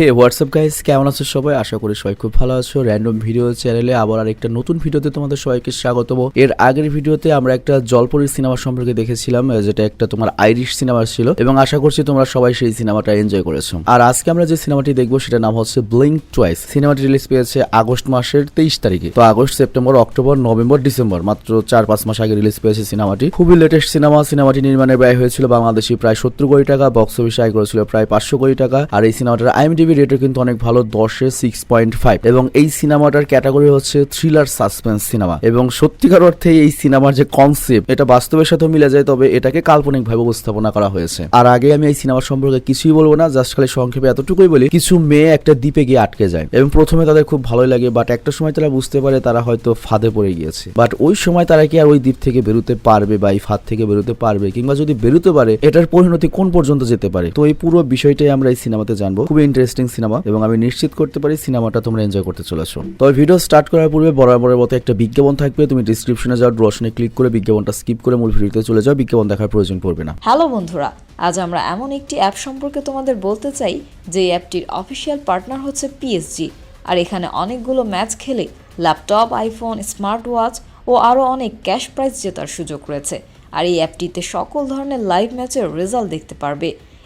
হে WhatsApp guys কেমন আছো সবাই? আশা করি সবাই খুব ভালো আছো। র্যান্ডম ভিডিও চ্যানেলে আবার আরেকটা নতুন ভিডিওতে তোমাদের সবাইকে স্বাগতম। এর আগের ভিডিওতে আমরা একটা জলপরীর সিনেমা সম্পর্কে দেখেছিলাম যেটা একটা তোমার আইরিশ সিনেমা ছিল, এবং আশা করছি তোমরা সবাই সেই সিনেমাটা এনজয় করেছ। আর আজকে আমরা যে সিনেমাটি দেখব, সেটার নাম হচ্ছে ব্লিঙ্ক টুয়াইস সিনেমাটি রিলিজ পেয়েছে আগস্ট মাসের তেইশ তারিখে। তো August, September, October, November, December, মাত্র চার পাঁচ মাস আগে রিলিজ পেয়েছে সিনেমাটি খুবই লেটেস্ট সিনেমা সিনেমাটি নির্মাণের ব্যয় হয়েছিল বাংলাদেশি প্রায় সত্তর কোটি টাকা বক্স অফিসে আয় করেছিল প্রায় পাঁচশো কোটি টাকা। আর এই সিনেমাটার আইএমডিবি রেটও কিন্তু অনেক ভালো, দশে সিক্স পয়েন্ট ফাইভ এবং এই সিনেমাটার ক্যাটাগরি হচ্ছে থ্রিলার সাসপেন্স সিনেমা। এবং সত্যিকার অর্থে এই সিনেমার যে কনসেপ্ট এটা বাস্তবের সাথে মিলে যায়, তবে এটাকে কাল্পনিক ভাবে উপস্থাপনা করা হয়েছে। আর আগে আমি এই সিনেমার সম্পর্কে কিছুই বলব না জাস্ট খালি সংক্ষেপে এতটুকুই বলি, কিছু মেয়ে একটা দ্বীপে গিয়ে আটকে যায়। এবং প্রথমে তাদের খুব ভালোই লাগে বাট একটা সময় তারা বুঝতে পারে তারা হয়তো ফাঁদে পড়ে গিয়েছে। বাট ওই সময় তারা কি আর ওই দ্বীপ থেকে বেরোতে পারবে বা এই ফাঁদ থেকে বেরোতে পারবে, কিংবা যদি বেরোতে পারে, এটার পরিণতি কোন পর্যন্ত যেতে পারে? তো এই পুরো বিষয়টাই আমরা এই সিনেমাতে জানব। খুবই ইন্টারেস্টিং সিনেমা এবং আমি নিশ্চিত করতে পারি সিনেমাটা তোমরা এনজয় করতে চলেছো। তবে ভিডিও স্টার্ট করার পূর্বে বরাবরের মতো একটা বিজ্ঞাপন থাকবে। তুমি ডিসক্রিপশনে যাও রোশনে ক্লিক করে বিজ্ঞাপনটা স্কিপ করে মূল ভিডিওতে চলে যাও, বিজ্ঞাপন দেখার প্রয়োজন পড়বে না। হ্যালো বন্ধুরা, আজ আমরা এমন একটি অ্যাপ সম্পর্কে তোমাদের বলতে চাই, যে অ্যাপটির অফিসিয়াল পার্টনার হচ্ছে পিএসজি আর এখানে অনেকগুলো ম্যাচ খেলে ল্যাপটপ আইফোন স্মার্ট ওয়াচ ও আরও অনেক ক্যাশ প্রাইজ জেতার সুযোগ রয়েছে। আর এই অ্যাপটিতে সকল ধরনের লাইভ ম্যাচের রেজাল্ট দেখতে পারবে।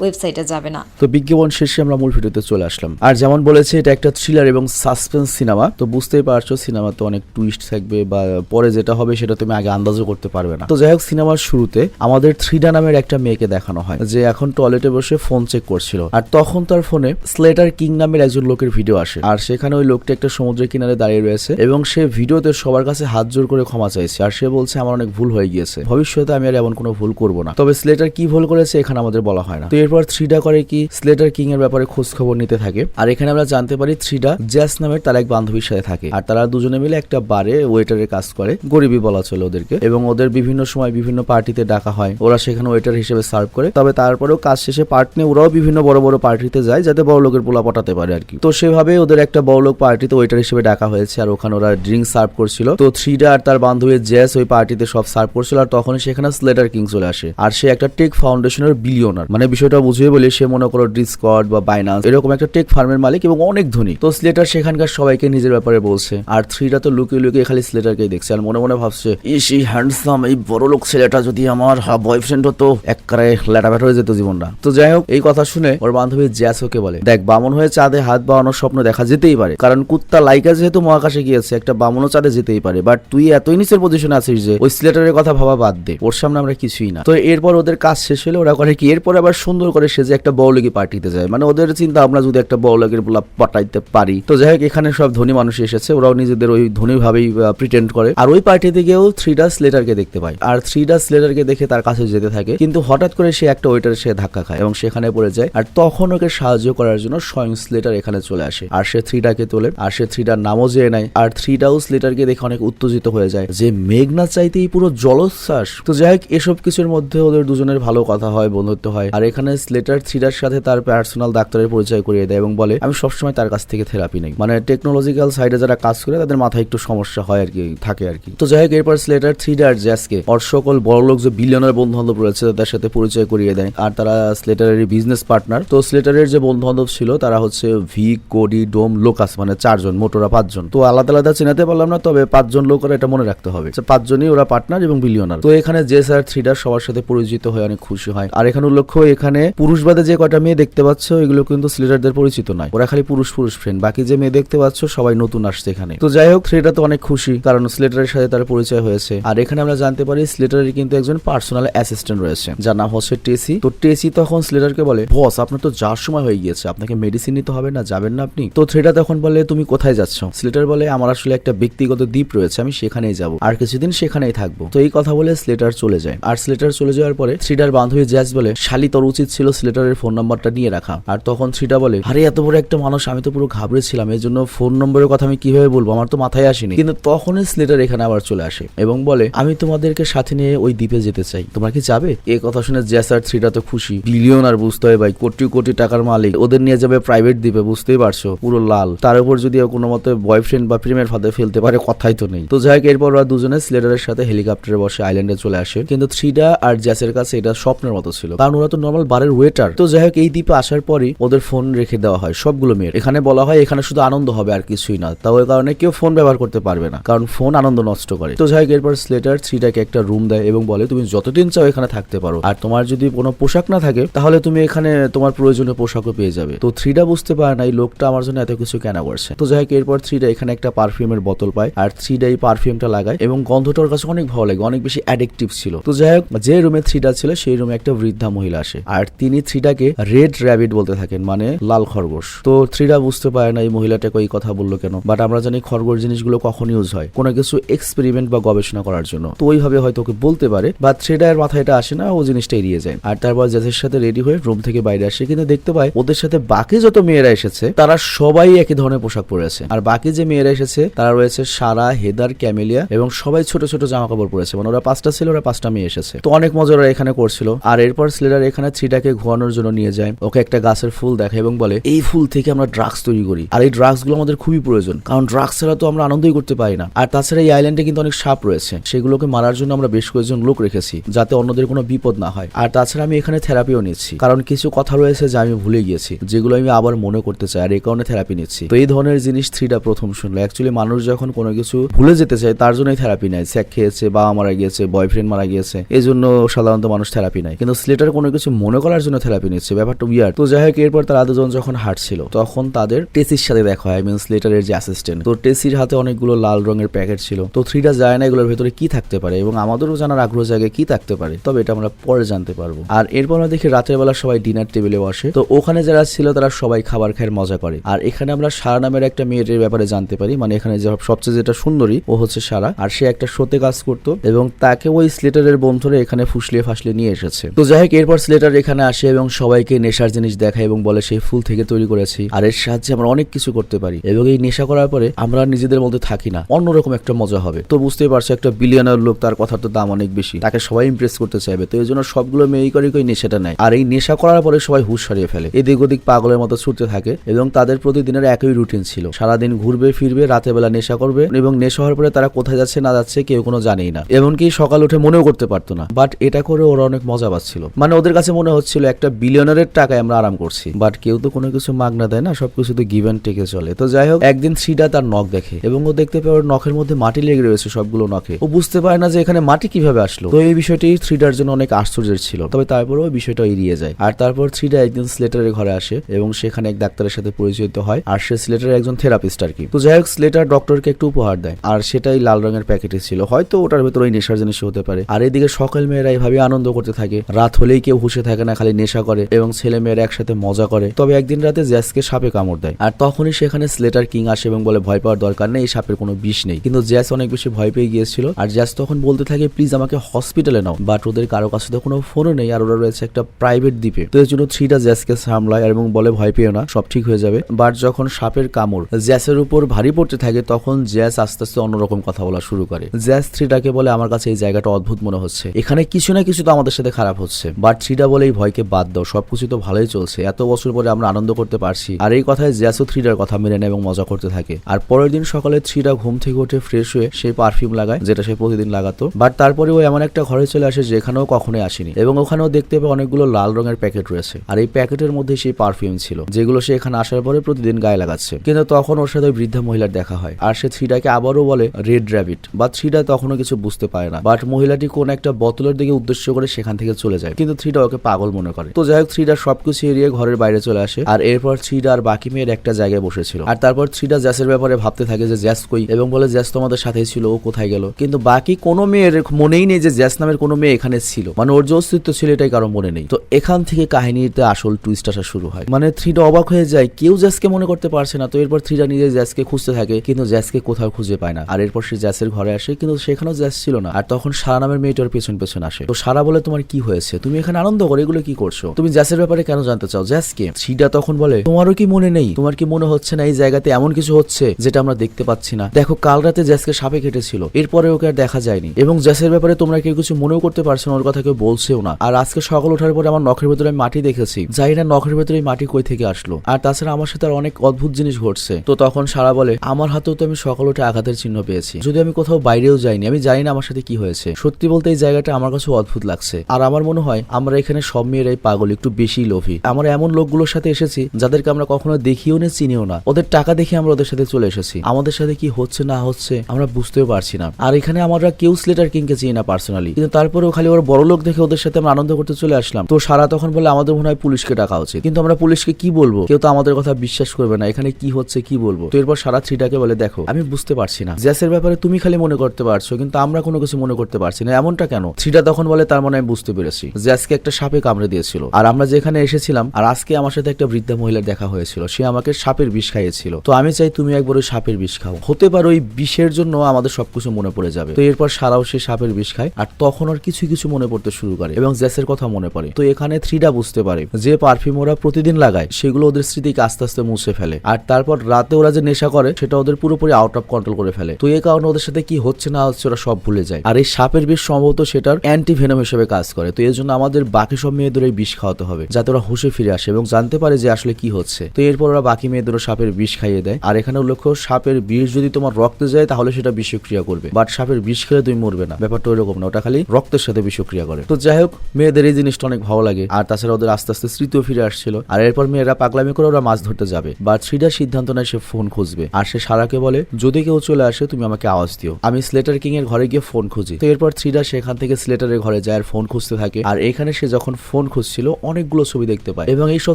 ওয়েবসাইটে যাবে না। তো বিজ্ঞাপন শেষে আমরা মূল ভিডিওতে চলে আসলাম। আর যেমন বলেছে, এটা একটা থ্রিলার এবং সাসপেন্স সিনেমা তো বুঝতেই পারছ সিনেমাতে অনেক টুইস্ট থাকবে বা পরে যেটা হবে সেটা তুমি আগে আন্দাজও করতে পারবে না। তো যাই হোক সিনেমার শুরুতে আমাদের থ্রিডা নামের একটা মেয়েকে দেখানো হয়, যে এখন টয়লেটে বসে ফোন চেক করছিল। আর তখন তার ফোনে স্লেটার কিং নামের একজন লোকের ভিডিও আসে। আর সেখানে ওই লোকটা একটা সমুদ্রের কিনারে দাঁড়িয়ে রয়েছে এবং সে ভিডিওতে সবার কাছে হাত জোর করে ক্ষমা চাইছে। আর সে বলছে, আমার অনেক ভুল হয়ে গিয়েছে। ভবিষ্যতে আমি আর এমন কোনো ভুল করব না। তবে স্লেটার কি ভুল করেছে এখানে আমাদের বলা হয় না। তো এরপর থ্রিডা করে কি স্লেটার কিং এর ব্যাপারে খোঁজ খবর নিতে থাকে। আর এখানে আমরা জানতে পারি থ্রিডা জ্যাস নামের তার এক বান্ধবীর সাথে থাকে। আর তারা দুজনে মিলে একটা বারে ওয়েটারের কাজ করে, গরিবি বলা চলে ওদেরকে। এবং ওদের বিভিন্ন সময় বিভিন্ন পার্টিতে ডাকা হয়। ওরা সেখানে ওয়েটার হিসেবে সার্ভ করে। তবে তারপরেও কাজ শেষে পার্ট নিয়ে ওরাও বিভিন্ন বড় বড় পার্টিতে যায়, যাতে বড় লোকের পোলা পটাতে পারে আর কি। তো সেভাবে ওদের একটা বড় লোক পার্টিতে ওয়েটার হিসেবে ডাকা হয়েছে। আর ওখানে ওরা ড্রিঙ্ক সার্ভ করছিল। তো থ্রিডা আর তার বান্ধবী জ্যাস ওই পার্টিতে সব সার্ভ করছিল। আর তখন সেখানে স্লেটার কিং চলে আসে। আর সে একটা টেক ফাউন্ডেশনের বিলিয়নার মানে বিষয়টা বুঝিয়ে বলি, সে মনে করো ডিসকর্ড বা বাইনান্স এরকম একটা টেক ফার্মের মালিক এবং অনেক ধনী। তো স্লেটার সেখানকার সবাইকে নিজের ব্যাপারে বলছে। আর থ্রিটা তো লুকিয়ে লুকিয়ে খালি স্লেটারকেই দেখছে। আর মনে মনে ভাবছে, ইস, এই হ্যান্ডসাম এই বড় লোক ছেলেটা যদি আমার বয়ফ্রেন্ড হতো একবারে ল্যাটাব্যাট হয়ে যেত জীবনটা। তো যাই হোক, এই কথা শুনে ওর বান্ধবী জ্যাস ওকে বলে, দেখ, বামন হয়ে চাঁদে হাত বাড়ানোর স্বপ্ন দেখা যেতেই পারে। কারণ কুত্তা লাইকা যেহেতু মহাকাশে গিয়েছে, একটা বামনও চাঁদে যেতেই পারে। বাট তুই এতই নিচের পজিশনে আছিস যে, ওই স্লেটারের কথা ভাবা বাদ দে। ওর সামনে আমরা কিছুই না। তো এরপর ওদের কাজ শেষ হলে ওরা করে কি? এরপর আবার সুন্দর করে সেজে একটা বড়লোকি পার্টিতে যায়। মানে ওদের চিন্তা আমরা যদি একটা বড়লোকের পোলা পটাইতে পারি। তো যাই হোক, এখানে সব ধনী মানুষ এসেছে। ওরাও নিজেদের ওই ধনী ভাবেই প্রিটেন্ড করে। আর ওই পার্টিতে গিয়েও থ্রি ডাস লেটারকে দেখতে পায়। আর থ্রি ডাস লেটারকে দেখে তার কাছে যেতে থাকে। কিন্তু হঠাৎ করে সে একটা ওয়েটার সে ধাক্কা খায় এবং সেখানে পড়ে যায়। আর তখন ওকে সাহায্য করার জন্য স্বয়ং স্লেটার এখানে চলে আসে। আর সে থ্রিডাকে তোলে। আর সে থ্রিডার নামও যেয়ে নেয়। আর থ্রি থ্রিডাও স্লেটারকে দেখে অনেক উত্তেজিত হয়ে যায় যে, মেঘনা চাইতেই পুরো জলোচ্ছ্বাস তো যাই হোক, এসব কিছুর মধ্যে ওদের দুজনের ভালো কথা হয়, বন্ধুত্ব হয়। আর এখানে স্লেটার থ্রিডার সাথে তার পার্সোনাল ডাক্তারের পরিচয় করিয়ে দেয় এবং বলে, আমি সবসময় তার কাছ থেকে থেরাপি নেই। মানে টেকনোলজিক্যাল সাইডে যারা কাজ করে, তাদের মাথায় একটু সমস্যা হয় আর কি, থাকে আর কি। তো যাই হোক, এরপর স্লেটার থ্রিডার জ্যাসকে ওর সকল বড় লোক যে বিলিয়নের বন্ধু বান্ধব রয়েছে, তাদের সাথে পরিচয় করিয়ে দেয়। আর তারা স্লেটারের বিজনেস পার্টনার তো স্লেটারের যে বন্ধু বান্ধব ছিল, তারা হচ্ছে ভি কোডি ডোম লোকাস মানে চারজন মোটোরা পাঁচজন। তো আলাদা আলাদা চেনাতে পারলাম না, তবে পাঁচজন লোক এটা মনে রাখতে হবে। যে পাঁচজনই ওরা পার্টনার এবং বিলিয়নার তো এখানে যে স্যার থ্রিডার সবার সাথে পরিচিত হয়ে অনেক খুশি হয়। আর এখানে উল্লেখ্য, এখানে এখানে পুরুষ বাদে যে কটা মেয়ে দেখতে পাচ্ছ, এগুলো কিন্তু স্লেটারদের পরিচিত নয়। ওরা খালি পুরুষ পুরুষ ফ্রেন্ড বাকি যে মেয়ে দেখতে পাচ্ছ, সবাই নতুন আসছে এখানে। তো যাই হোক থ্রিটা তো অনেক খুশি, কারণ স্লেটারের সাথে তার পরিচয় হয়েছে। আর এখানে আমরা জানতে পারি স্লেটারের কিন্তু একজন পার্সোনাল অ্যাসিস্ট্যান্ট রয়েছে, যার নাম হচ্ছে টেসি। তো টেসি তখন স্লেটারকে বলে, বস, আপনার তো যাওয়ার সময় হয়ে গিয়েছে, আপনাকে মেডিসিন নিতে হবে না, যাবেন না আপনি? তো থ্রিটা তখন বলে, তুমি কোথায় যাচ্ছ? স্লেটার বলে, আমার আসলে একটা ব্যক্তিগত দ্বীপ রয়েছে, আমি সেখানেই যাব। আর কিছুদিন সেখানেই থাকব। তো এই কথা বলে স্লেটার চলে যায়। আর স্লেটার চলে যাওয়ার পরে থ্রিডার বান্ধবী জ্যাজ বলে, শালি তোর উচিত ছিল স্লেটারের ফোন নাম্বারটা নিয়ে রাখা। আর তখন থ্রিডা বলে, আরে, এত বড় একটা মানুষ, আমি তো পুরো ঘাবড়েছিলাম। এই জন্য ফোন নম্বরের কথা আমি কীভাবে বলব? আমার তো মাথায় আসেনি। কিন্তু তখনই স্লেটার এখানে আবার চলে আসে এবং বলে, আমি তোমাদেরকে সাথে নিয়ে ওই দ্বীপে যেতে চাই। তোমরা কি যাবে? এই কথা শুনে জ্যাস আর থ্রিডা তো খুশি। বিলিয়ন আর বুঝতে হয় ভাই, কোটি কোটি টাকার মালিক। ওদের নিয়ে যাবে প্রাইভেট দ্বীপে, বুঝতেই পারছ? পুরো লাল। তার উপর যদি কোনো মতে বয়ফ্রেন্ড বা প্রেমের ফাঁদে ফেলতে পারে, কথাই তো নেই। তো যাই হোক, এরপর ওরা দুজনে স্লেটারের সাথে হেলিকপ্টারে বসে আইল্যান্ডে চলে আসে। কিন্তু থ্রিডা আর জ্যাসের কাছে এটা স্বপ্নের মতো ছিল। কারণ ওরা তো নর্মাল বারের ওয়েটার তো যাই হোক এই দ্বীপে আসার পরই ওদের ফোন রেখে দেওয়া হয়, সবগুলো মেয়ের। এখানে বলা হয়, এখানে শুধু আনন্দ হবে আর কিছুই না। তাও ওই কারণে কেউ ফোন ব্যবহার করতে পারবে না, কারণ ফোন আনন্দ নষ্ট করে। তো যাই হোক এরপর স্লেটার থ্রিটাকে একটা রুম দেয় এবং বলে, তুমি যতদিন চাও এখানে থাকতে পারো। আর তোমার যদি কোনো পোশাক না থাকে, তাহলে তুমি এখানে তোমার প্রয়োজনীয় পোশাকও পেয়ে যাবে। তো থ্রিটা বুঝতে পারে না, এই লোকটা আমার জন্য এত কিছু কেন করছে। তো যাই হোক এরপর থ্রিটা এখানে একটা পারফিউমের বোতল পায়, আর থ্রিটা এই পারফিউমটা লাগায় এবং গন্ধটা ওর কাছে অনেক ভালো লাগে, অনেক বেশি অ্যাডিকটিভ ছিল। তো যাই হোক যে রুমে থ্রিটা ছিল, সেই রুমে একটা বৃদ্ধা মহিলা আসে, আর তিনি থ্রিটাকে রেড র্যাবিট বলতে থাকেন মানে লাল খরগোশ। তো থ্রিটা বুঝতে পারে না এই মহিলাটাকে ওই কথা বলল কেন। বাট আমরা জানি খরগোশ জিনিসগুলো কখন ইউজ হয়, কোনো কিছু এক্সপেরিমেন্ট বা গবেষণা করার জন্য। তো ওইভাবে হয়তো ওকে বলতে পারে বা থ্রিডার মাথায় এটা আসে না, ও জিনিসটা এড়িয়ে যায়। আর তারপর জ্যাজের সাথে রেডি হয়ে রুম থেকে বাইরে আসে, কিন্তু দেখতে পায় ওদের সাথে বাকি যত মেয়েরা এসেছে, তারা সবাই একই ধরনের পোশাক পরেছে আর বাকি যে মেয়েরা এসেছে, তারা রয়েছে সারা, হেদার, ক্যামেলিয়া এবং সবাই ছোট ছোট জামা কাপড় পরেছে। মানে ওরা পাঁচটা ছিল, ওরা পাঁচটা মেয়ে এসেছে। তো অনেক মজা ওরা এখানে করছিল। আর এরপর স্লেডার এখানে থ্রিটাকে ঘুমানোর জন্য নিয়ে যায়। ওকে একটা গাছের ফুল দেখায় এবং বলে, এই ফুল থেকে আমরা ড্রাগস তৈরি করি। আর এই ড্রাগসগুলো আমাদের খুবই প্রয়োজন, কারণ ড্রাগস ছাড়া তো আমরা আনন্দই করতে পারি না। আর তাছাড়া এই আইল্যান্ডে কিন্তু অনেক সাপ রয়েছে। সেগুলোকে মারার জন্য আমরা বেশ কয়েকজন লোক রেখেছি, যাতে অন্যদের কোনো বিপদ না হয়। আর তাছাড়া আমি এখানে থেরাপিও নিচ্ছি, কারণ কিছু কথা রয়েছে যা আমি ভুলে গিয়েছি, যেগুলো আমি আবার মনে করতে চাই, আর এই কারণে থেরাপি নিচ্ছি। তো এই ধরনের জিনিস থ্রিটা প্রথম শুনলো। অ্যাকচুয়ালি মানুষ যখন কোনো কিছু ভুলে যেতে চায়, তার জন্যই থেরাপি নেয়। স্যাক খেয়েছে, বাবা মারা গিয়েছে বয়ফ্রেন্ড মারা গিয়েছে এই জন্য সাধারণত মানুষ থেরাপি নেয়। কিন্তু স্লেটার কোনো কিছু মনে করার জন্য থেরাপি নিচ্ছে। ব্যাপারটা উইয়ার তো যাই হোক এরপর তারা দুজন যখন হাঁটছিল, তখন তাদের টেসির সাথে দেখা হয় মিন স্লেটারের যে অ্যাসিস্ট্যান্ট তো টেসির হাতে অনেকগুলো লাল রঙের প্যাকেট ছিল। তো থ্রিটা যায় না এগুলোর ভেতরে কি থাকতে পারে এবং আমাদেরও জানার আগ্রহ জায়গায় কি থাকতে পারে। তবে এটা আমরা পরে জানতে পারব। আর এরপর আমরা দেখি রাতের বেলা সবাই ডিনার টেবিলে বসে। তো ওখানে যারা ছিল, তারা সবাই খাবার খায় মজা করে। আর এখানে আমরা সারা নামের একটা মেয়ের ব্যাপারে জানতে পারি। মানে এখানে সবচেয়ে যেটা সুন্দরী, ও হচ্ছে সারা। আর সে একটা শোতে কাজ করতো এবং তাকে ওই স্লেটারের বন্ধুরা এখানে ফুসলিয়ে ফাসলিয়ে নিয়ে এসেছে। তো যাই হোক এরপর স্লেটার এখানে আসে এবং সবাইকে নেশার জিনিস দেখায় এবং বলে, সেই ফুল থেকে তৈরি করেছি। আর এর সাহায্যে আমরা অনেক কিছু করতে পারি। এবং এই নেশা করার পরে আমরা নিজেদের মধ্যে থাকি না। অন্যরকম একটা মজা হবে। তো বুঝতেই পারছ, একটা বিলিয়নের লোক, তার কথার তো দাম অনেক বেশি। তাকে সবাই ইমপ্রেস করতে চাইবে। তো এই জন্য সবগুলো মেয়েই করে ওই নেশাটা নেয়। আর এই নেশা করার পরে সবাই হুশ হারিয়ে ফেলে। এদিক ওদিক পাগলের মতো ছুটতে থাকে এবং তাদের প্রতিদিনের একই রুটিন ছিল। সারাদিন ঘুরবে, ফিরবে রাতে বেলা নেশা করবে এবং নেশা হওয়ার পরে তারা কোথায় যাচ্ছে, না যাচ্ছে কেউ কোনো জানেই না। এমনকি সকাল উঠে মনেও করতে পারতো না। বাট এটা করে ওরা অনেক মজা পাচ্ছিল। মানে ওদের কাছে মনে হচ্ছিল একটা বিলিয়নারের টাকায় আমরা আরাম করছি। বাট কেউ তো কোনো কিছু মাগনা দেয় না, সবকিছু তো গিভ অ্যান্ড টেকে চলে। তো যাই হোক, একদিন থ্রিডা তার নখ দেখে এবং ও দেখতে পায় ওর নখের মধ্যে মাটি লেগে রয়েছে সবগুলো নখে ও বুঝতে পারে না যে এখানে মাটি কীভাবে আসলো। তো এই বিষয়টি থ্রিডার জন্য অনেক আশ্চর্যের ছিল। তবে তারপরেও বিষয়টা এড়িয়ে যায়। আর তারপর থ্রিডা একদিন স্লেটারের ঘরে আসে এবং সেখানে এক ডাক্তারের সাথে পরিচিত হয় আর সে স্লেটারের একজন থেরাপিস্ট আর কি। তো যাই হোক স্লেটার ডক্টরকে একটু উপহার দেয়। আর সেটাই লাল রঙের প্যাকেটে ছিল। হয়তো ওটার ভেতর ওই নেশার জিনিস হতে পারে। আর এদিকে সকাল মেয়েরা এইভাবে আনন্দ করতে থাকে। রাত হলেই কেউ হুশে থাকে না খালি নেশা করে এবং ছেলে মেয়েরা একসাথে মজা করে। তবে একদিন রাতে জ্যাসকে সাপে কামড় দেয়। আর তখনই সেখানে স্লেটার কিং আসে এবং বলে, ভয় পাওয়ার দরকার নেই, এই সাপের কোনো বিষ নেই। কিন্তু জ্যাস অনেক বেশি ভয় পেয়ে গিয়েছিল। আর জ্যাস তখন বলতে থাকে, প্লিজ আমাকে হসপিটালে নাও। বাট ওদের কারও কাছে তো কোনো ফোনও নেই, আর ওরা রয়েছে একটা প্রাইভেট দ্বীপে। তো এর জন্য থ্রিটা জ্যাসকে সামলায় এবং বলে, ভয় পেও না, সব ঠিক হয়ে যাবে। বাট যখন সাপের কামড় জ্যাসের উপর ভারী পড়তে থাকে, তখন জ্যাস আস্তে আস্তে অন্যরকম কথা বলা শুরু করে। জ্যাস থ্রিটাকে বলে, আমার কাছে এই জায়গাটা অদ্ভুত মনে হচ্ছে। এখানে কিছু না কিছু তো আমাদের সাথে খারাপ হচ্ছে। বাট থ্রিটা বলে, এই ভয়কে বাদ দাও, সবকিছু তো ভালোই চলছে। এত বছর পরে আমরা আনন্দ করতে পারছি। আর এই কথায় জ্যাসও থ্রিডার কথা মেনে নেয় এবং মজা করতে থাকে। আর পরের দিন সকালে থ্রিডা ঘুম থেকে উঠে ফ্রেশ হয়ে সেই পারফিউম লাগায়, যেটা সে প্রতিদিন লাগাতো। বাট তারপরে ও এমন একটা ঘরে চলে আসে যেখানেও কখনোই আসেনি। এবং ওখানেও দেখতে পাবে অনেকগুলো লাল রঙের প্যাকেট রয়েছে। আর এই প্যাকেটের মধ্যে সেই পারফিউম ছিল, যেগুলো সে এখানে আসার পরে প্রতিদিন গায়ে লাগাচ্ছে। কিন্তু তখন ওর সাথে বৃদ্ধা মহিলার দেখা হয়। আর সে থ্রিডাকে আবারও বলে রেড র্যাবিট বা থ্রিডা তখনও কিছু বুঝতে পারে না। বাট মহিলাটি কোন একটা বোতলের দিকে উদ্দেশ্য করে সেখান থেকে চলে যায়। কিন্তু থ্রিডা ওকে পাগল মনে করে। তো যাই হোক থ্রিডা সবকিছু এড়িয়ে ঘরের বাইরে চলে আসে। আর এরপর থ্রিডা আর বাকি মেয়ের একটা জায়গায় বসেছিল। আর তারপর থ্রিডা জ্যাসের ব্যাপারে ভাবতে থাকে যে, জ্যাস কই? এবং বলে, জ্যাস তো আমাদের সাথেই ছিল, ও কোথায় গেল? কিন্তু বাকি কোনো মেয়ের মনেই নেই যে, জ্যাস নামের কোনো মেয়ে এখানে ছিল। মানে ওর যে অস্তিত্ব ছিল, এটাই কারও মনে নেই। তো এখান থেকে কাহিনীতে আসল টুইস্ট আসা শুরু হয়। মানে থ্রিডা অবাক হয়ে যায়, কেউ জ্যাসকে মনে করতে পারছে না। তো এরপর থ্রিডা নিজে জ্যাসকে খুঁজতে থাকে, কিন্তু জ্যাসকে কোথাও খুঁজে পায় না। আর এরপর সে জ্যাসের ঘরে আসে, কিন্তু সেখানেও জ্যাস ছিল না। আর তখন সারা নামের মেয়েটার পেছন পেছন আসে। তো সারা বলে, তোমার কি হয়েছে? তুমি এখানে আনন্দ করো, এগুলো কি করছ? তুমি জ্যাসের ব্যাপারে কেন জানতে চাও? জ্যাসকে থ্রিডা তখন বলে, তোমারও কি মনে নেই? তোমার কি মনে হচ্ছে না এই জায়গাতে এমন কিছু হচ্ছে যেটা আমরা দেখতে পাচ্ছি না? দেখো, কাল রাতে জ্যাসকে সাপে কেটেছিল। এরপরে ওকে আর দেখা যায়নি। এবং জ্যাসের ব্যাপারে তোমরা কেউ কিছু মনেও করতে পারছ না, ওর কথা কেউ বলছেও না। আর আজকে সকাল ওঠার পরে আমার নখের ভেতরে মাটি দেখেছি। যাই না নখের ভেতরে মাটি কই থেকে আসলো। আর তাছাড়া আমার সাথে আর অনেক অদ্ভুত জিনিস ঘটছে। তো তখন সারা বলে, আমার হাতেও তো আমি সকাল উঠে আঘাতের চিহ্ন পেয়েছি। যদি আমি কোথাও বাইরেও যাইনি, আমি জানি না আমার সাথে কি হয়েছে। সত্যি বলতে এই জায়গাটা আমার কাছে অদ্ভুত লাগছে। আর আমার মনে হয়, আমরা এখানে সব মেয়েরাই পাগল, একটু বেশি লোভী। আমরা এমন লোকগুলোর সাথে এসেছি, যাদেরকে আমরা কখনো দেখিও না, চিনিও না। ওদের টাকা দেখে আমরা ওদের সাথে চলে এসেছি। আমাদের সাথে কি হচ্ছে, না হচ্ছে, আমরা বুঝতেও পারছি না। আর এখানে আমরা কেউ স্লেটার কিংকে চিনি না পার্সোনালি কিন্তু তারপরেও খালি ওর বড় লোক দেখে ওদের সাথে আমরা আনন্দ করতে চলে আসলাম। তো সারা তখন বলে, আমাদের মনে হয় পুলিশকে ডাকা উচিত। কিন্তু আমরা পুলিশকে কি বলব? কেউ তো আমাদের কথা বিশ্বাস করবে না, এখানে কি হচ্ছে, কি বলব? তো এরপর সারা থ্রিটাকে বলে, দেখো, আমি বুঝতে পারছি না। জ্যাসের ব্যাপারে তুমি খালি মনে করতে পারছ, কিন্তু আমরা কোনো কিছু মনে করতে পারছি না। এমনটা কেন? থ্রিটা তখন বলে, তার মানে আমি বুঝতে পেরেছি। জ্যাসকে একটা সাপে কামড়ে দিয়েছিল। আর আমরা যেখানে এসেছিলাম, আর আজকে আমার সাথে একটা বৃদ্ধা মহিলার দেখা হয়েছিল, সে আমাকে সাপের বিষ খাইয়েছিল। তো আমি চাই তুমি একবার ওই সাপের বিষ খাও। হতে পারে ওই বিষের জন্য আমাদের সবকিছু মনে পড়ে যাবে। তো এরপর সারাও সে সাপের বিষ খায়, আর তখন আর কিছু কিছু মনে পড়তে শুরু করে, এবং জ্যাসের কথা মনে পড়ে। তো এখানে থ্রিডা বুঝতে পারে যে পারফিউম ওরা প্রতিদিন লাগায়, সেগুলো ওদের স্মৃতিকে আস্তে আস্তে মুছে ফেলে। আর তারপর রাতে ওরা যে নেশা করে, সেটা ওদের পুরোপুরি আউট অফ কন্ট্রোল করে ফেলে। তো এই কারণে ওদের সাথে কি হচ্ছে না হচ্ছে ওরা সব ভুলে যায়। আর এই সাপের বিষ সম্ভবত সেটার অ্যান্টি ভেনম হিসেবে কাজ করে। তো এর জন্য আমাদের বাকি সব মেয়েদের এই বিষ খাওয়াতে হবে, যাতে ওরা হুশে ফিরে আসে এবং জানতে পারে যে আসলে কি হচ্ছে। তো এরপর ওরা বাকি মেয়েদেরও সাপের বিষ খাইয়ে দেয়। আর এখানে উল্লেখ্য সাপের বিষ যদি তোমার রক্তে যায়, তাহলে সেটা বিষক্রিয়া করবে। বাট সাপের বিষ খেলে তুমি মরবে না। ব্যাপারটা ওইরকম না, ওটা খালি রক্তের সাথে বিষক্রিয়া করে। তো যাই হোক, মেয়েদের এই জিনিসটা অনেক ভালো লাগে। আর তাছাড়া ওদের আস্তে আস্তে স্মৃতিও ফিরে আসছিল। আর এরপর মেয়েরা পাগলামি করে ওরা মাছ ধরতে যাবে। বা থ্রিডার সিদ্ধান্ত নেয় সে ফোন খুঁজবে। আর সে সারাকে বলে, যদি কেউ চলে আসে, তুমি আমাকে আওয়াজ দিও। আমি স্লেটার কিং এর ঘরে গিয়ে ফোন খুঁজি। তো এরপর থ্রিডা সেখান থেকে স্লেটারের ঘরে যায় আর ফোন খুঁজতে থাকে। আর এখানে সে যখন ফোন খুঁজছিল, অনেকগুলো ছবি দেখতে পায় এবং এই সব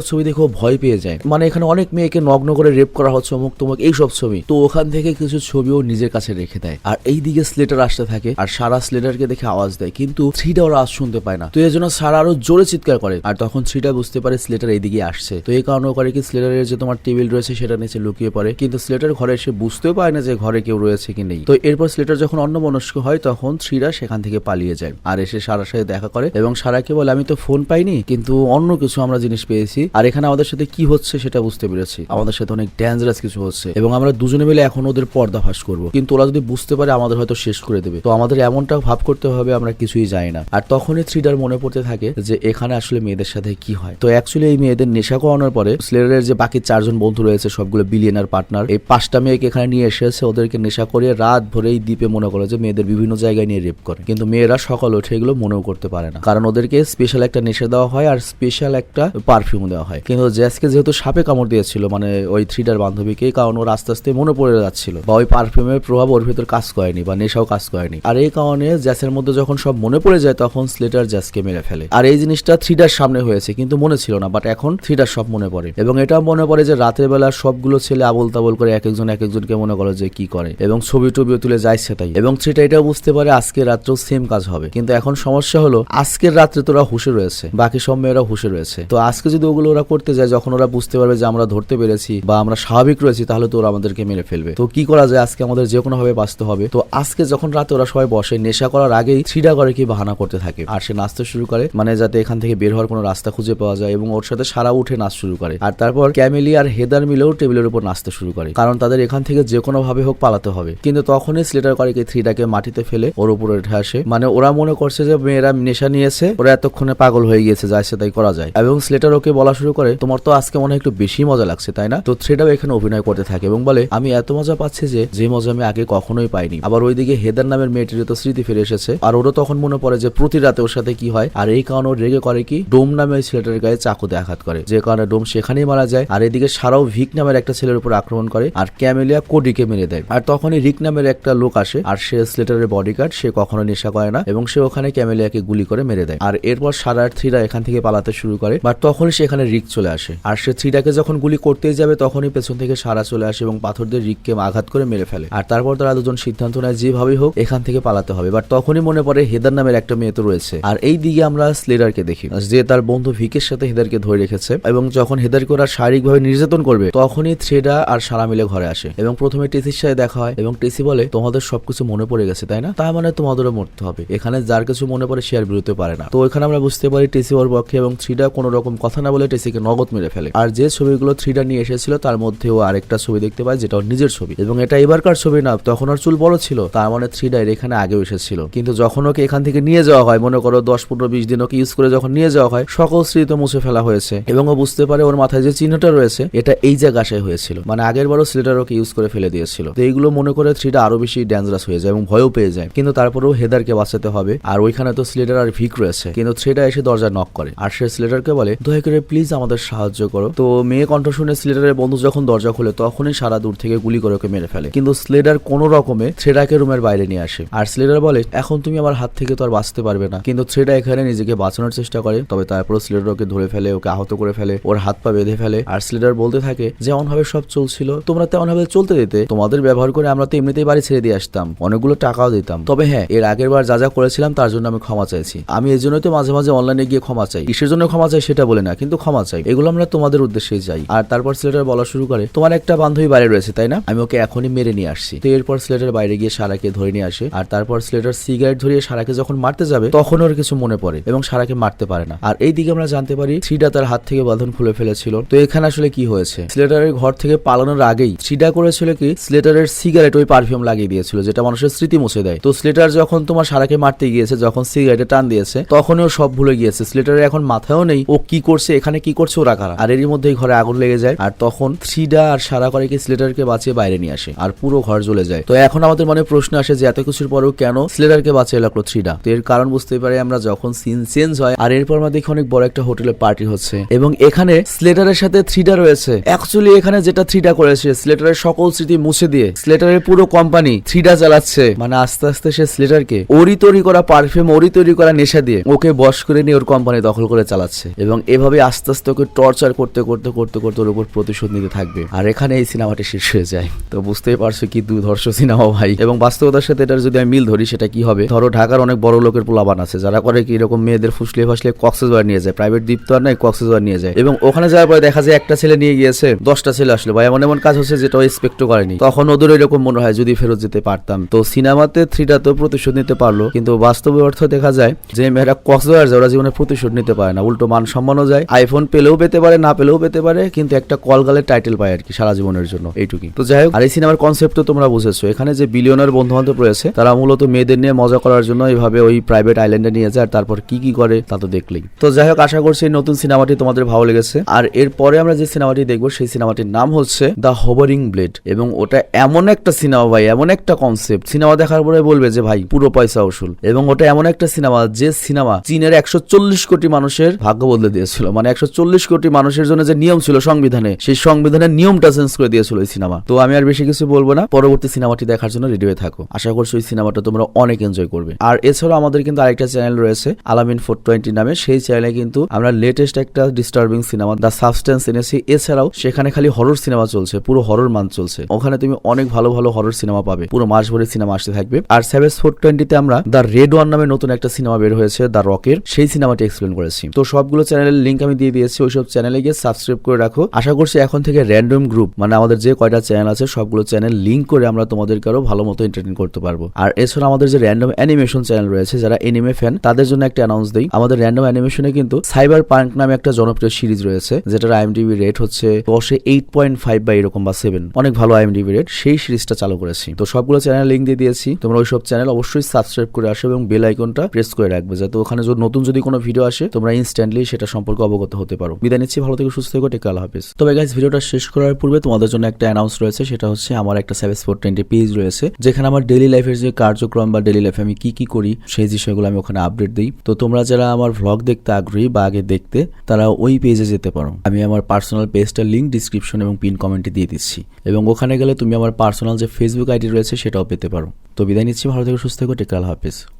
ছবি দেখে ভয় পেয়ে যায়। মানে এখানে অনেক মেয়েকে নগ্ন করে রেপ করা হচ্ছে অমুক তমুক এই সব ছবি। তো ওখান থেকে কিছু ছবিও নিজের কাছে রেখে দেয়। আর এই দিকে স্লেটার আসতে থাকে আর সারা স্লেটারকে দেখে আওয়াজ দেয়। কিন্তু থ্রিটা ওরা শুনতে পায় না। তো এই জন্য সারা আরও জোরে চিৎকার করে। আর তখন থ্রিটা বুঝতে পারে স্লেটার এইদিকে আসছে। তো এই কারণে করে কি স্লেটারের যে তোমার টেবিল রয়েছে সেটা নিচে লুকিয়ে পড়ে। কিন্তু স্লেটার ঘরে এসে বুঝতেও পায় না যে ঘরে কেউ রয়েছে কি নেই। তো এরপর স্লেটার যখন অন্য মনস্ক হয়, তখন থ্রিরা সেখান থেকে পালিয়ে যায়। আর এসে সারার সাথে দেখা করে এবং সারাকে বলে, আমি তো ফোন পাইনি, কিন্তু অন্য কিছু আমরা জিনিস পেয়েছি। আর এখানে আমাদের সাথে কি হচ্ছে সেটা বুঝতে পেরেছি। আমাদের সাথে অনেক ডেঞ্জারাস কিছু হচ্ছে। এবং আমরা দুজনে মিলে এখন ওদের পর্দাফাস করব। কিন্তু ওরা যদি বুঝতে পারে, আমাদের হয়তো শেষ করে দেবে। তো আমাদের এমনটা ভাব করতে হবে, আমরা কিছুই জানি না। আর তখনই থ্রিডার মনে পড়তে থাকে যে, এখানে আসলে মেয়েদের সাথে কি হয়? তো অ্যাকচুয়ালি এই মেয়েদের নেশা করানোর পরে স্লেয়ারের যে বাকি চারজন বন্ধু রয়েছে, সবগুলো বিলিয়নার পার্টনার এই পাঁচটা মেয়েকে এখানে নিয়ে এসেছে। ওদেরকে নেশা করে রাত ভরে এই দ্বীপে মনে করে যে, মেয়েদের বিভিন্ন জায়গায় নিয়ে রেপ করে। কিন্তু মেয়েরা সকাল উঠে এগুলো মনেও করতে পারে না। কারণ ওদেরকে স্পেশাল একটা দেওয়া হয় আর স্পেশাল একটা পারফিউম দেওয়া হয়। কিন্তু জ্যাসকে যেহেতু সাপে কামড় দিয়েছিল মানে ওই থ্রিডার বান্ধবীকে কারণ ওর আস্তে আস্তে মনে পড়ে যাচ্ছিল বা ওই পারফিউমের প্রভাব ওর ভিতর কাজ করেনি বা নেশাও কাজ করেনি। আর এই কারণে জ্যাসের মধ্যে যখন সব মনে পড়ে যায়, তখন স্লেটার জ্যাসকে মেরে ফেলে। আর এই জিনিসটা থ্রিডার সামনে হয়েছে, কিন্তু মনে ছিল না বাট এখন থ্রিডার সব মনে পড়ে। এবং এটাও মনে পড়ে যে রাতের বেলা সবগুলো ছেলে আবল তাবল করে এক একজন এক একজনকে মনে করে যে কি করে। এবং ছবি টবিও তুলে যায় সেটাই এবং থ্রিটা এটাও বুঝতে পারে আজকে রাত্রেও সেম কাজ হবে। কিন্তু এখন সমস্যা হলো, আজকের রাত্রে তোরা হুশে রয়েছে। বাকি সব মেয়েরা হুশে রয়েছে। তো আজকে যদি ওগুলো ওরা করতে যায়, যখন ওরা বুঝতে পারবে যে আমরা ধরতে পেরেছি বা আমরা স্বাভাবিক রয়েছি, তাহলে তো ওরা আমাদেরকে মেরে ফেলবে। তো কি করা যায়? আজকে আমাদের যে কোনো ভাবে বাঁচতে হবে। তো আজকে যখন রাতে ওরা সবাই বসে, নেশা করার আগেই থ্রিডা করে কি বাহানা করতে থাকে। আর সে নাচতে শুরু করে মানে যাতে এখান থেকে বের হওয়ার কোনো রাস্তা খুঁজে পাওয়া যায় এবং ওর সাথে সারা উঠে নাচ শুরু করে। আর তারপর ক্যামেলি আর হেদার মিলেও টেবিলের উপর নাচতে শুরু করে। কারণ তাদের এখান থেকে যে কোনো ভাবে হোক পালাতে হবে। কিন্তু তখনই স্লেটার করে কি থ্রিডাকে মাটিতে ফেলে, ওর উপরে উঠে আসে। মানে ওরা মনে করছে যে মেয়েরা নেশা নিয়েছে, ওরা এতক্ষণে পাগল হয়ে গিয়েছে যা ইচ্ছে তাই করা যায়। এবং স্লেটার ওকে বলা শুরু করে, তোমার তো আজকে মনে হয় একটু বেশি মজা লাগছে, তাই না? তো থ্রিডাও এখানে অভিনয় করতে থাকে এবং বলে, আমি এত মজা পাচ্ছি যে যে মজা আমি আগে কখনোই পাইনি। আবার ওইদিকে হেদার নামের মেয়েটির তো স্মৃতি ফিরে এসেছে, আর ওরও তখন মনে পড়ে যে, প্রতি রাতে ওর সাথে কি হয়, আর এই কারণে ও রেগে করে কি, ডোম নামে ছেলেটার গায়ে চাকুতে আঘাত করে, যে কারণে ডোম সেখানেই মারা যায়, আর এদিকে সারাও ভিক নামের একটা ছেলের উপর আক্রমণ করে, আর ক্যামেলিয়া কোডিকে মেরে দেয়। আর তখনই রিক নামের একটা লোক আসে, আর সে স্লেটারের বডিগার্ড সে কখনো নেশা করে না, এবং সে ওখানে ক্যামেলিয়াকে গুলি করে মেরে দেয়। আর এরপর সারা থ্রিডা এখান থেকে পালাতে শুরু করে, বাট তখনই সেখানে রিক চলে আসে। আর সে থ্রিডাকে যখন গুলি করতেই যাবে, তখনই পেছন থেকে সারা চলে আসে এবং পাথর দিয়ে রিককে আঘাত করে মেরে ফেলে। আর তারপর তারা দুজন সিদ্ধান্ত নেয় যেভাবেই হোক এখান থেকে পালাতে হবে, বাট তখনই মনে পড়ে হেদার নামের একটা মেয়ে তো রয়েছে। আর এই দিকে আমরা স্লেডারকে দেখি, যে তার বন্ধু ভিকের সাথে হেদারকে ধরে রেখেছে এবং যখন হেদারকে ওরা শারীরিকভাবে নির্যাতন করবে, তখনই থ্রেডা আর সারা মিলে ঘরে আসে এবং প্রথমে টিসির সাথে দেখা হয় এবং টিসি বলে, তোমাদের সবকিছু মনে পড়ে গেছে, তাই না? তার মানে তোমাদেরও মরতে হবে। এখানে যার কিছু মনে পড়ে সে আর বিরুদ্ধে পারে না। তো এখানে আমরা বুঝতে পারি টিসি ওর পক্ষে এবং থ্রিডা কোনো রকম কথা না বলে টিসিকে নগদ মেরে ফেলে। আর যে ছবিগুলো থ্রিডা নিয়ে এসেছিল, তার মধ্যে ও আরেকটা ছবি দেখতে পায় যেটা ওর নিজের ছবি। এবং এটা এবারকার ছবি না, তখন ওর চুল বড় ছিল, তার মানে থ্রিডা এর এখানে আগেও এসেছিল। কিন্তু যখন ওকে এখান থেকে নিয়ে যাওয়া হয়, মনে করো দশ, পনেরো, বিশ দিন ওকে ইউজ করে যখন নিয়ে যাওয়া হয়, সকল স্মৃতি মুছে ফেলা হয়েছে। এবং ও বুঝতে পারে ওর মাথায় যে চিহ্নটা রয়েছে, এটা এই জায়গায় হয়েছিল। মানে আগের বারও স্লেটার ওকে ইউজ করে ফেলে দিয়েছিল। তো এইগুলো মনে করে থ্রিটা আরও বেশি ডেঞ্জারাস হয়ে যায় এবং ভয়ও পেয়ে যায়। কিন্তু তারপরেও হেদারকে বাঁচাতে হবে। আর ওইখানে তো স্লেটার আর ভিক রয়েছে। কিন্তু থ্রিটা এসে দরজা নক করে। আর সে স্লেটারকে বলে, দয়া করে প্লিজ আমাদের সাহায্য করো। তো মেয়ে কণ্ঠ শুনে স্লেটারের বন্ধু যখন দরজা খুলে, তখনই সারা দূর থেকে গুলি করে ওকে মেরে ফেলে। কিন্তু স্লেডার কোন রকমে থ্রেডাকে রুমের বাইরে নিয়ে আসে। আর স্লেডার বলে, এখন তুমি আমার হাত থেকে তো আর বাঁচতে পারবে না। কিন্তু থ্রেডা এখানে নিজেকে বাঁচানোর চেষ্টা করে, তবে তারপর স্লেডার ওকে ধরে ফেলে, ওকে আহত করে ফেলে, ওর হাত পা বেঁধে ফেলে। আর স্লেডার বলতে থাকে যেমন ভাবে সব চলছিল, তোমরা তেমন ভাবে চলতে দিতে। তোমাদের ব্যবহার করে আমরা তো এমনিতেই বাড়ি ছেড়ে দিয়ে আসতাম, অনেকগুলো টাকাও দিতাম। তবে হ্যাঁ এর আগের বার যা যা করেছিলাম, তার জন্য আমি ক্ষমা চাইছি। আমি এই জন্যই তো মাঝে মাঝে অনলাইনে গিয়ে ক্ষমা চাই। কিসের জন্য ক্ষমা চাই সেটা বলে না, কিন্তু ক্ষমা চাই। এগুলো আমরা তোমাদের উদ্দেশ্যেই যাই। আর তারপর স্লেটার বলা শুরু করে, তোমার একটা বান্ধবী বাইরে রয়েছে, তাই না? আমি ওকে এখনই মেরে নিয়ে আসছি। তো এরপর স্লেটার বাইরে গিয়ে সারাকে ধরে নিয়ে আসে, আর তারপর স্লেটার সিগারেট ধরিয়ে সারাকে যখন মারতে যাবে, তখন ওর কিছু মনে পড়ে এবং সারাকে মারতে পারে না। আর এই দিকে আমরা জানতে পারি, থ্রিডা তার হাত থেকে বাঁধন খুলে ফেলেছিল। তো এখানে আসলে কি হয়েছে? স্লেটারের ঘর থেকে পালানোর আগেই থ্রিডা করেছিল কি স্লেটারের সিগারেট ওই পারফিউম লাগিয়ে দিয়েছিল, যেটা মানুষের স্মৃতি মুছে দেয়। তো স্লেটার যখন তোমার সারাকে মারতে গিয়েছে, যখন সিগারেটে টান দিয়েছে, তখনই ও সব ভুলে গিয়েছে। স্লেটারের এখন মাথায়ও নেই, ও কি করছে, এখানে কি করছে, ওরা কারা? আর এরই মধ্যেই ঘরে আগুন লেগে যায়, আর তখন থ্রিডা আর সারা করে কি স্লেটারকে বাঁচিয়ে বাইরে নিয়ে আসে, আর পুরো ঘর জ্বলে যায়। তো এখন আমাদের মনে প্রশ্ন আসে যে, এত কিছুর পরেও কেন স্লেটারকে বাঁচিয়ে লাগল থ্রিডা? তো এর কারণ বুঝতে পারি আমরা যখন সিন চেঞ্জ হয়, আর এরপর আমরা দেখি অনেক বড় একটা হোটেলে পার্টি হচ্ছে। এবং এখানে স্লেটারের সাথে থ্রিডা রয়েছে। অ্যাকচুয়ালি এখানে যেটা থ্রিডা করেছে স্লেটারের সকল স্মৃতি মুছে দিয়ে স্লেটারের পুরো কোম্পানি থ্রিডা চালাচ্ছে মানে আস্তে আস্তে সে স্লেটারকে ওরি তৈরি করা পারফিউম ওরি তৈরি করা নেশা দিয়ে, ওকে বশ করে নিয়ে ওর কোম্পানি দখল করে চালাচ্ছে এবং এভাবে আস্তে আস্তে ওকে টর্চার করতে করতে করতে করতে ওর উপর প্রতিশোধ নিতে থাকবে। আর এখানে এই সিনেমাটি শেষ হয়ে যায়। তো বুঝতেই পারছ কি দুর্ধর্ষ সিনেমা ভাই। এবং বাস্তবতার সাথে এটার যদি আমি মিল ধরি, সেটা কি হবে? ধরো ঢাকার অনেক বড় লোকের পোলাবান আছে, যারা করে কি এরকম মেয়েদের ফুসলে ফাসলে কক্সবাজার নিয়ে যায়। প্রাইভেট দ্বীপ তো আর নাই, কক্সবাজার নিয়ে যায়। এবং ওখানে যাওয়ার পরে দেখা যায় একটা ছেলে নিয়ে গিয়েছে, দশটা ছেলে আসলে। বা এমন এমন কাজ হচ্ছে যেটা এক্সপেক্ট করেনি। তখন ওদের এরকম মনে হয়, যদি ফেরত যেতে পারতাম। তো সিনেমাতে থ্রিটা তো প্রতিশোধ নিতে পারল। কিন্তু বাস্তবে অর্থ দেখা যায় যে মেয়েরা কক্সবাজার যায়, ওরা জীবনে প্রতিশোধ নিতে পারে না। উল্টো মান সম্মানও যায়। আইফোন পেলেও পেতে পারে, না পেলেও পেতে পারে, কিন্তু একটা কলগালে টাইটেল পায় আর কি সারা জীবনের জন্য। এইটুকুই। তো যাই হোক, আর এই সিনেমার কনসেপ্ট তো তোমরা বুঝেছ। এখানে যে বিলিয়নের বন্ধু বান্ধব রয়েছে, তারা মূলত মেয়েদের নিয়ে মজা করার জন্য এইভাবে ওই প্রাইভেট আইল্যান্ডে নিয়ে যায় তারপর কি কি করে তা তো দেখলেই। তো যাই হোক, আশা করছি নতুন সিনেমাটি তোমাদের ভালো লেগেছে। আর এরপরে আমরা যে সিনেমাটি দেখব, সেই সিনেমাটির নাম হচ্ছে দ্য হোভারিং ব্লেড এবং ওটা এমন একটা সিনেমা ভাই, এমন একটা কনসেপ্ট সিনেমা দেখার পরে বলবে যে, ভাই, পুরো পয়সা উসুল। এবং ওটা এমন একটা সিনেমা যে সিনেমা চীনের একশো চল্লিশ চল্লিশ কোটি মানুষের ভাগ্য বদলে দিয়েছিল। মানে একশো চল্লিশ কোটি মানুষের জন্য যে নিয়ম ছিল সংবিধানে, সেই সংবিধানের নিয়মটা চেঞ্জ করে দিয়েছিল এই সিনেমা। তো আমি আর বেশি কিছু বলব না। পরবর্তী সিনেমাটি দেখার জন্য রেডি হয়ে থাকো। আশা করছি ওই সিনেমাটা তোমরা অনেক এনজয় করবে। আর এছাড়াও আমাদের কিন্তু আরেকটা চ্যানেল রয়েছে আলামিন ফোর টোয়েন্টি নামে। সেই চ্যানেলে কিন্তু আমরা লেটেস্ট একটা ডিস্টার্বিং সিনেমা দ্য সাবস্টেন্স এনেছি। এছাড়াও সেখানে খালি হরর সিনেমা চলছে, পুরো হরর মান চলছে। ওখানে তুমি অনেক ভালো ভালো হরর সিনেমা পাবে। পুরো মাস ভরে সিনেমা আসতে থাকবে। আর সেভেস ফোর টোয়েন্টিতে আমরা দ্য রেড ওয়ান নামে নতুন একটা সিনেমা বের হয়েছে দ্য রকের সেই সিনেমাটি এক্সপ্লেন করেছি তো সবগুলো চ্যানেলের লিঙ্ক আমি দিয়ে দিয়েছি, ওইসব চ্যানেলে গিয়ে সাবস্ক্রাইব করে রাখো। আশা করছি এখন থেকে র্যান্ডম গ্রুপ মানে আমাদের যে কয়টা চ্যানেল আছে, সবগুলো চ্যানেল লিঙ্ক করে আমরা তোমাদেরকে আরও ভালো মতো এন্টারটেইন করতে পারব। আর এছাড়া আমাদের যে র্যান্ডম অ্যানিমেশন চ্যানেল রয়েছে, যারা এনিমে ফ্যান তাদের জন্য একটা অ্যানাউন্স দেই। আমাদের র্যান্ডম অ্যানিমেশনে কিন্তু সাইবার পার্ক নামে একটা জনপ্রিয় সিরিজ রয়েছে, যেটার আইএমডিবি রেট হচ্ছে দশে এইট পয়েন্ট ফাইভ বা এরকম বা সেভেন অনেক ভালো আইএমডিবি রেট সেই সিরিজটা চালু করেছি। তো সবগুলো চ্যানেল লিঙ্ক দিয়ে দিয়েছি। তোমরা ওইসব চ্যানেল অবশ্যই সাবস্ক্রাইব করে আসো এবং বেল আইকনটা প্রেস করে রাখবে, যাতে ওখানে নতুন যদি কোনো ভিডিও আসে, তোমরা ইনস্ট্যান্টলি সেটা সম্পর্কে অবগত হতে পারো। বিদায় নিচ্ছি, ভালো থেকে, সুস্থ থেকে টেকা আল্লাহ হাফিজ। তবে গাইজ ভিডিওটা শেষ করার পূর্বে তোমাদের জন্য একটা অ্যানাউন্স রয়েছে, সেটা হচ্ছে আমার একটা সেভেন ফোর টোয়েন্টি পেজ রয়েছে, যেখানে আমার ডেলি লাইফের যে কার্যক্রম বা ডেলি লাইফে আমি কি কি করি, সেই বিষয়গুলো আমি ওখানে আপডেট দিই। তো তোমরা যারা আমার ভ্লগ দেখতে আগ্রহী বা আগে দেখতে, তারা ওই পেজে যেতে পারো। আমি আমার পার্সোনাল পেজটার লিঙ্ক ডিসক্রিপশন এবং পিন কমেন্টে দিয়ে দিচ্ছি। এবং ওখানে গেলে তুমি আমার পার্সোনাল যে ফেসবুক আইডি রয়েছে, সেটাও পেতে পারো। তো বিদায় নিচ্ছি, ভালো থেকে, সুস্থ থেকে টেকা আল্লাহ হাফিজ।